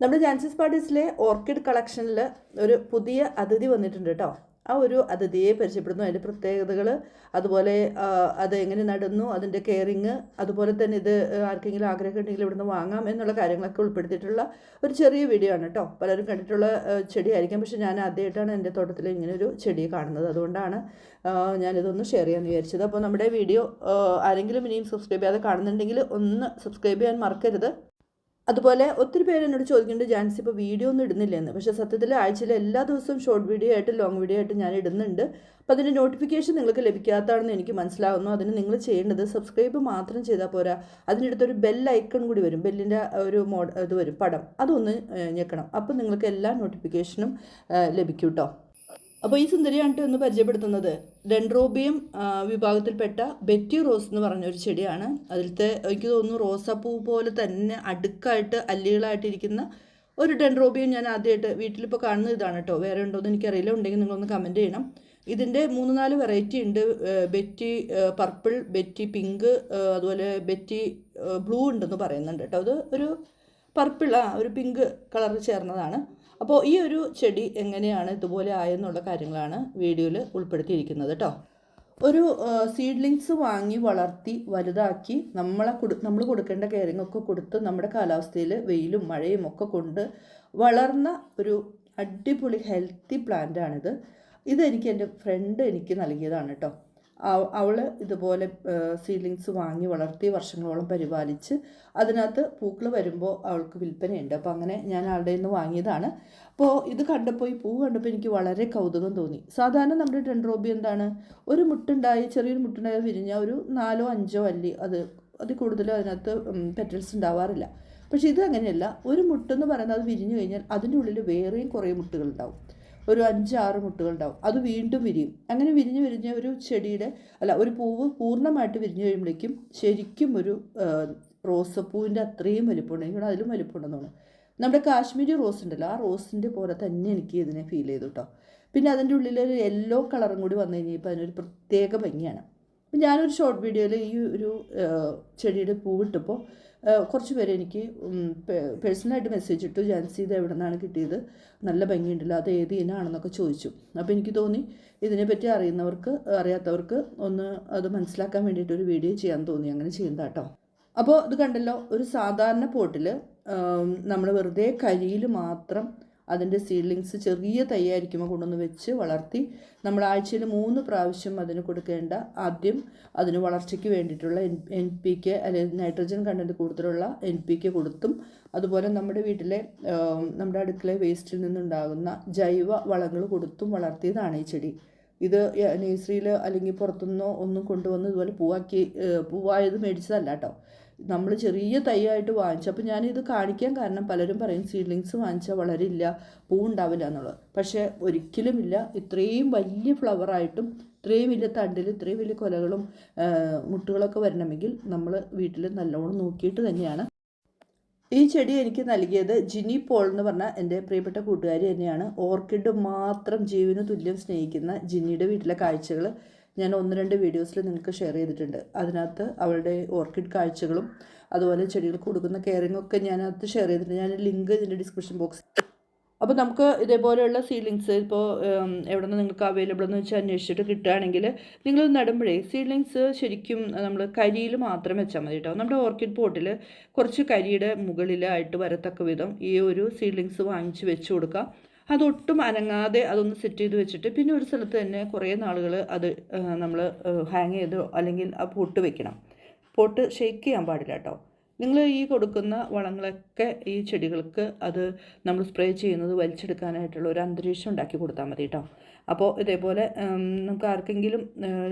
നമ്മുടെ ജാൻസിസ് പാർട്ടീസിലെ ഓർക്കിഡ് കളക്ഷനിൽ ഒരു പുതിയ അതിഥി വന്നിട്ടുണ്ട് കേട്ടോ ആ ഒരു അതിഥിയെ പരിചയപ്പെടുന്നു. അതിന്റെ പ്രത്യേകതകൾ അതുപോലെ അത് എങ്ങനെ നടന്നു അതിന്റെ കെയറിങ് അതുപോലെ തന്നെ ഇത് ആർക്കെങ്കിലും ആഗ്രഹം ഉണ്ടെങ്കിൽ ഇവിടുന്ന് വാങ്ങാം എന്നുള്ള കാര്യങ്ങളൊക്കെ ഉൾപ്പെടുത്തിയിട്ടുള്ള ഒരു ചെറിയ വീഡിയോ ആണ് കേട്ടോ പലരും കണ്ടിട്ടുള്ള ചെടിയായിരിക്കും. പക്ഷെ ഞാൻ ആദ്യമായിട്ടാണ് എന്റെ തോട്ടത്തിൽ ഇങ്ങനെ ഒരു ചെടി കാണുന്നത്. അതുകൊണ്ടാണ് ഞാനിതൊന്ന് ഷെയർ ചെയ്യാൻ വിചാരിച്ചത്. അപ്പോൾ നമ്മുടെ വീഡിയോ ആരെങ്കിലും ഇനിയും സബ്സ്ക്രൈബ് ചെയ്യാതെ കാണുന്നുണ്ടെങ്കിൽ ഒന്ന് സബ്സ്ക്രൈബ് ചെയ്യാൻ മറക്കരുത്. അതുപോലെ ഒത്തിരി പേര് എന്നോട് ചോദിക്കുന്നുണ്ട് ജാൻസി ഇപ്പോൾ വീഡിയോ ഒന്നും ഇടുന്നില്ലെന്ന്. പക്ഷേ സത്യത്തിൽ ആഴ്ചയിൽ എല്ലാ ദിവസവും ഷോർട്ട് വീഡിയോ ആയിട്ട് ലോങ് വീഡിയോ ആയിട്ട് ഞാൻ ഇടുന്നുണ്ട്. അപ്പോൾ അതിന്റെ നോട്ടിഫിക്കേഷൻ നിങ്ങൾക്ക് ലഭിക്കാത്തതാണെന്ന് എനിക്ക് മനസ്സിലാവുന്നു. അതിന് നിങ്ങൾ ചെയ്യേണ്ടത് സബ്സ്ക്രൈബ് മാത്രം ചെയ്താൽ പോരാ. അതിനടുത്തൊരു ബെൽ ഐക്കൺ കൂടി വരും. ബെല്ലിന്റെ ഒരു മോഡ് ഇത് വരും പടം. അതൊന്ന് ഞെക്കണം. അപ്പോൾ നിങ്ങൾക്ക് എല്ലാ നോട്ടിഫിക്കേഷനും ലഭിക്കും കേട്ടോ അപ്പോൾ ഈ സുന്ദരിയാണ്ട് ഒന്ന് പരിചയപ്പെടുത്തുന്നത്. ഡെൻഡ്രോബിയം വിഭാഗത്തിൽപ്പെട്ട ബെറ്റി റോസ് എന്ന് പറഞ്ഞ ഒരു ചെടിയാണ്. അതിലത്തെ എനിക്ക് തോന്നുന്നു റോസാപ്പൂ പോലെ തന്നെ അടുക്കായിട്ട് അല്ലികളായിട്ടിരിക്കുന്ന ഒരു ഡെൻഡ്രോബിയം ഞാൻ ആദ്യമായിട്ട് വീട്ടിലിപ്പോൾ കാണുന്ന ഇതാണ് കേട്ടോ. വേറെ ഉണ്ടോ എന്ന് എനിക്കറിയില്ല. ഉണ്ടെങ്കിൽ നിങ്ങളൊന്ന് കമന്റ് ചെയ്യണം. ഇതിന്റെ മൂന്ന് നാല് വെറൈറ്റി ഉണ്ട്. ബെറ്റി പർപ്പിൾ ബെറ്റി പിങ്ക് അതുപോലെ ബെറ്റി ബ്ലൂ ഉണ്ടെന്ന് പറയുന്നുണ്ട് കേട്ടോ. അത് ഒരു പർപ്പിൾ ആ ഒരു പിങ്ക് കളർ ചേർന്നതാണ്. അപ്പോൾ ഈ ഒരു ചെടി എങ്ങനെയാണ് ഇതുപോലെ ആയെന്നുള്ള കാര്യങ്ങളാണ് വീഡിയോയിൽ ഉൾപ്പെടുത്തിയിരിക്കുന്നത് കേട്ടോ ഒരു സീഡ്ലിങ്സ് വാങ്ങി വളർത്തി വലുതാക്കി നമ്മളെ കൊടു നമ്മൾ കൊടുക്കേണ്ട ഒക്കെ കൊടുത്ത് നമ്മുടെ കാലാവസ്ഥയിൽ വെയിലും മഴയും ഒക്കെ കൊണ്ട് വളർന്ന ഒരു അടിപൊളി ഹെൽത്തി പ്ലാന്റാണിത് ഇതെനിക്ക് എന്റെ ഫ്രണ്ട് എനിക്ക് നൽകിയതാണ് കേട്ടോ അവൾ ഇതുപോലെ സീഡ്ലിങ്സ് വാങ്ങി വളർത്തി വർഷങ്ങളോളം പരിപാലിച്ച് അതിനകത്ത് പൂക്കൾ വരുമ്പോൾ അവൾക്ക് വിൽപ്പനയുണ്ട്. അപ്പോൾ അങ്ങനെ ഞാൻ ആളുടെ നിന്ന് വാങ്ങിയതാണ്. അപ്പോൾ ഇത് കണ്ടപ്പോൾ ഈ പൂ കണ്ടപ്പോൾ എനിക്ക് വളരെ കൗതുകം തോന്നി. സാധാരണ നമ്മുടെ ടെൻഡ്രോബി എന്താണ്? ഒരു മുട്ടുണ്ടായി ചെറിയൊരു മുട്ടുണ്ടായി വിരിഞ്ഞ ഒരു നാലോ അഞ്ചോ അല്ലി അത് അതിൽ കൂടുതലും അതിനകത്ത് പെറ്റൽസ് ഉണ്ടാവാറില്ല. പക്ഷേ ഇത് അങ്ങനെയല്ല. ഒരു മുട്ടെന്ന് പറയുന്നത് അത് വിരിഞ്ഞു കഴിഞ്ഞാൽ അതിന്റെ ഉള്ളിൽ വേറെയും കുറേ മുട്ടുകൾ ഉണ്ടാവും. ഒരു അഞ്ചാറ് ഉണ്ടാവും അത് വീണ്ടും വിരിയും. അങ്ങനെ വിരിഞ്ഞ് വിരിഞ്ഞ ഒരു ചെടിയുടെ അല്ല ഒരു പൂവ് പൂർണമായിട്ട് വിരിഞ്ഞ് കഴിയുമ്പോഴേക്കും ശരിക്കും ഒരു റോസ് റോസപ്പൂവിന്റെ അത്രയും വലിപ്പമുണ്ടെങ്കിൽ അതിലും വലിപ്പമുണ്ടെന്ന് തോന്നുന്നു. നമ്മുടെ കാശ്മീരി റോസ് ഉണ്ടല്ലോ ആ റോസിന്റെ പോലെ തന്നെ എനിക്ക് ഇതിനെ ഫീൽ ചെയ്തു കേട്ടോ പിന്നെ അതിന്റെ ഉള്ളിൽ ഒരു യെല്ലോ കളറും കൂടി വന്നു കഴിഞ്ഞപ്പോൾ അതിനൊരു പ്രത്യേക ഭംഗിയാണ്. അപ്പം ഞാനൊരു ഷോർട്ട് വീഡിയോയിൽ ഈ ഒരു ചെടിയുടെ പൂവിട്ടപ്പോൾ കുറച്ച് പേര് എനിക്ക് പേഴ്സണലായിട്ട് മെസ്സേജ് ഇട്ടു. ജാൻസി ഇത് എവിടെ നിന്നാണ് കിട്ടിയത്? നല്ല ഭംഗിയുണ്ടല്ലോ. അത് ഏത് ഇനാണെന്നൊക്കെ ചോദിച്ചു. അപ്പോൾ എനിക്ക് തോന്നി ഇതിനെപ്പറ്റി അറിയുന്നവർക്ക് അറിയാത്തവർക്ക് ഒന്ന് അത് മനസ്സിലാക്കാൻ വേണ്ടിയിട്ട് ഒരു വീഡിയോ ചെയ്യാൻ തോന്നി. അങ്ങനെ ചെയ്യുന്നതാ കേട്ടോ അപ്പോൾ ഇത് കണ്ടല്ലോ ഒരു സാധാരണ പോട്ടിൽ നമ്മൾ വെറുതെ കരിയിൽ മാത്രം അതിന്റെ സീഡ്ലിങ്സ് ചെറിയ തൈയായിരിക്കുമ്പോൾ കൊണ്ടുവന്ന് വെച്ച് വളർത്തി നമ്മൾ ആഴ്ചയിൽ മൂന്ന് പ്രാവശ്യം അതിന് കൊടുക്കേണ്ട ആദ്യം അതിന് വളർച്ചയ്ക്ക് വേണ്ടിയിട്ടുള്ള എൻ എൻ പി കെ അല്ലെങ്കിൽ നൈട്രജൻ കണ്ടന്റ് കൂടുതലുള്ള എൻ പി കെ കൊടുത്തും അതുപോലെ നമ്മുടെ വീട്ടിലെ നമ്മുടെ അടുക്കള വേസ്റ്റിൽ നിന്നുണ്ടാകുന്ന ജൈവ വളങ്ങൾ കൊടുത്തും വളർത്തിയതാണ് ഈ ചെടി. ഇത് നേഴ്സറിയിൽ അല്ലെങ്കിൽ പുറത്തുനിന്നോ ഒന്നും കൊണ്ടുവന്ന് ഇതുപോലെ പൂവാക്കി പൂവായത് മേടിച്ചതല്ല കേട്ടോ. നമ്മൾ ചെറിയ തൈയായിട്ട് വാങ്ങിച്ചു. അപ്പോൾ ഞാനിത് കാണിക്കാൻ കാരണം പലരും പറയും സീഡ്ലിങ്സ് വാങ്ങിച്ചാൽ വളരില്ല പൂ ഉണ്ടാവില്ല എന്നുള്ളത്. പക്ഷേ ഒരിക്കലുമില്ല. ഇത്രയും വലിയ ഫ്ലവറായിട്ടും ഇത്രയും വലിയ തണ്ടിൽ ഇത്രയും വലിയ കൊലകളും മുട്ടുകളൊക്കെ വരണമെങ്കിൽ നമ്മൾ വീട്ടിൽ നല്ലോണം നോക്കിയിട്ട് തന്നെയാണ്. ഈ ചെടി എനിക്ക് നൽകിയത് ജിനി പോൾ എന്ന് പറഞ്ഞ എന്റെ പ്രിയപ്പെട്ട കൂട്ടുകാരി തന്നെയാണ്. ഓർക്കിഡ് മാത്രം ജീവന് തുല്യം സ്നേഹിക്കുന്ന ജിന്നിയുടെ വീട്ടിലെ കാഴ്ചകൾ ഞാൻ ഒന്ന് രണ്ട് വീഡിയോസിൽ നിങ്ങൾക്ക് ഷെയർ ചെയ്തിട്ടുണ്ട്. അതിനകത്ത് അവരുടെ ഓർക്കിഡ് കാഴ്ചകളും അതുപോലെ ചെടികൾക്ക് കൊടുക്കുന്ന കെയറിങ്ങും ഒക്കെ ഞാനകത്ത് ഷെയർ ചെയ്തിട്ടുണ്ട്. ഞാൻ ലിങ്ക് ഇതിന്റെ ഡിസ്ക്രിപ്ഷൻ ബോക്സ് അപ്പോൾ നമുക്ക് ഇതേപോലെയുള്ള സീഡ്ലിങ്സ് ഇപ്പോൾ എവിടെ നിന്ന് നിങ്ങൾക്ക് അവൈലബിൾ എന്ന് വെച്ചാൽ അന്വേഷിച്ചിട്ട് കിട്ടുകയാണെങ്കിൽ നിങ്ങൾ നടുമ്പോഴേ സീഡ്ലിങ്സ് ശരിക്കും നമ്മൾ കരിയിൽ മാത്രം വെച്ചാൽ മതി കേട്ടോ. നമ്മുടെ ഓർക്കിഡ് പോട്ടിൽ കുറച്ച് കരിയുടെ മുകളിലായിട്ട് വരത്തക്ക വിധം ഈ ഒരു സീഡ്ലിങ്സ് വാങ്ങിച്ച് വെച്ച് കൊടുക്കുക അതൊട്ടും അനങ്ങാതെ അതൊന്ന് സെറ്റ് ചെയ്ത് വെച്ചിട്ട് പിന്നെ ഒരു സ്ഥലത്ത് തന്നെ കുറേ നാളുകൾ അത് നമ്മൾ ഹാങ് ചെയ്തോ അല്ലെങ്കിൽ ആ പൊട്ട് വെക്കണം. പൊട്ട് ഷെയ്ക്ക് ചെയ്യാൻ പാടില്ല കേട്ടോ നിങ്ങൾ ഈ കൊടുക്കുന്ന വളങ്ങളൊക്കെ ഈ ചെടികൾക്ക് അത് നമ്മൾ സ്പ്രേ ചെയ്യുന്നത് വലിച്ചെടുക്കാനായിട്ടുള്ള ഒരു അന്തരീക്ഷം ഉണ്ടാക്കി കൊടുത്താൽ മതി കേട്ടോ അപ്പോൾ ഇതേപോലെ നമുക്ക് ആർക്കെങ്കിലും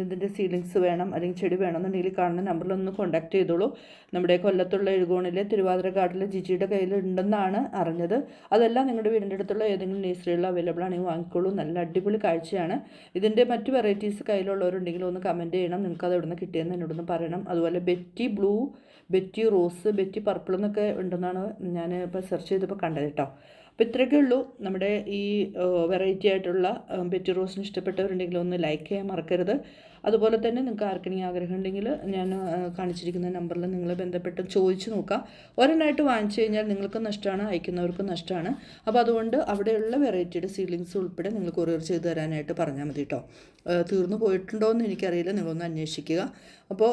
ഇതിന്റെ സീലിങ്സ് വേണം അല്ലെങ്കിൽ ചെടി വേണമെന്നുണ്ടെങ്കിൽ കാണുന്ന നമ്പറിൽ ഒന്ന് കോൺടാക്ട് ചെയ്തോളൂ. നമ്മുടെ കൊല്ലത്തുള്ള എഴുകോണിലെ തിരുവാതിരക്കാട്ടിലെ ജിജിയുടെ കയ്യിൽ ഉണ്ടെന്നാണ് അറിഞ്ഞത്. അതെല്ലാം നിങ്ങളുടെ വീടിന്റെ അടുത്തുള്ള ഏതെങ്കിലും നേഴ്സറികളിൽ അവൈലബിൾ ആണെങ്കിൽ വാങ്ങിക്കോളൂ. നല്ല അടിപൊളി കാഴ്ചയാണ്. ഇതിന്റെ മറ്റ് വെറൈറ്റീസ് കയ്യിലുള്ളവരുണ്ടെങ്കിൽ ഒന്ന് കമന്റ് ചെയ്യണം. നിങ്ങൾക്ക് അത് എവിടെ നിന്ന് കിട്ടിയെന്ന് എന്നോടൊന്ന് പറയണം. അതുപോലെ Betty blue Betty rose Betty purple എന്നൊക്കെ ഉണ്ടെന്നാണ് ഞാൻ ഇപ്പോൾ സെർച്ച് ചെയ്തപ്പോൾ കണ്ടത് കേട്ടോ. അപ്പോൾ ഇത്രയൊക്കെ ഉള്ളൂ. നമ്മുടെ ഈ വെറൈറ്റി ആയിട്ടുള്ള ബെറ്റി റോസിന് ഇഷ്ടപ്പെട്ടവരുണ്ടെങ്കിൽ ഒന്ന് ലൈക്ക് ചെയ്യാൻ മറക്കരുത്. അതുപോലെ തന്നെ നിങ്ങൾക്ക് ആർക്കെങ്കിലും ആഗ്രഹം ഉണ്ടെങ്കിൽ ഞാൻ കാണിച്ചിരിക്കുന്ന നമ്പറിൽ നിങ്ങൾ ബന്ധപ്പെട്ട് ചോദിച്ചു നോക്കാം. ഒരെണ്ണമായിട്ട് വാങ്ങിച്ചു കഴിഞ്ഞാൽ നിങ്ങൾക്ക് നഷ്ടമാണ് അയക്കുന്നവർക്കും നഷ്ടമാണ്. അപ്പോൾ അതുകൊണ്ട് അവിടെയുള്ള വെറൈറ്റിയുടെ സീലിങ്സ് ഉൾപ്പെടെ നിങ്ങൾ കൊറിയർ ചെയ്ത് തരാനായിട്ട് പറഞ്ഞാൽ മതി കേട്ടോ. തീർന്നു പോയിട്ടുണ്ടോ എന്ന് എനിക്കറിയില്ല. നിങ്ങളൊന്ന് അന്വേഷിക്കുക. അപ്പോൾ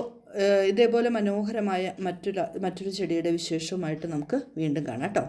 ഇതേപോലെ മനോഹരമായ മറ്റൊരു മറ്റൊരു ചെടിയുടെ വിശേഷവുമായിട്ട് നമുക്ക് വീണ്ടും കാണാം കേട്ടോ.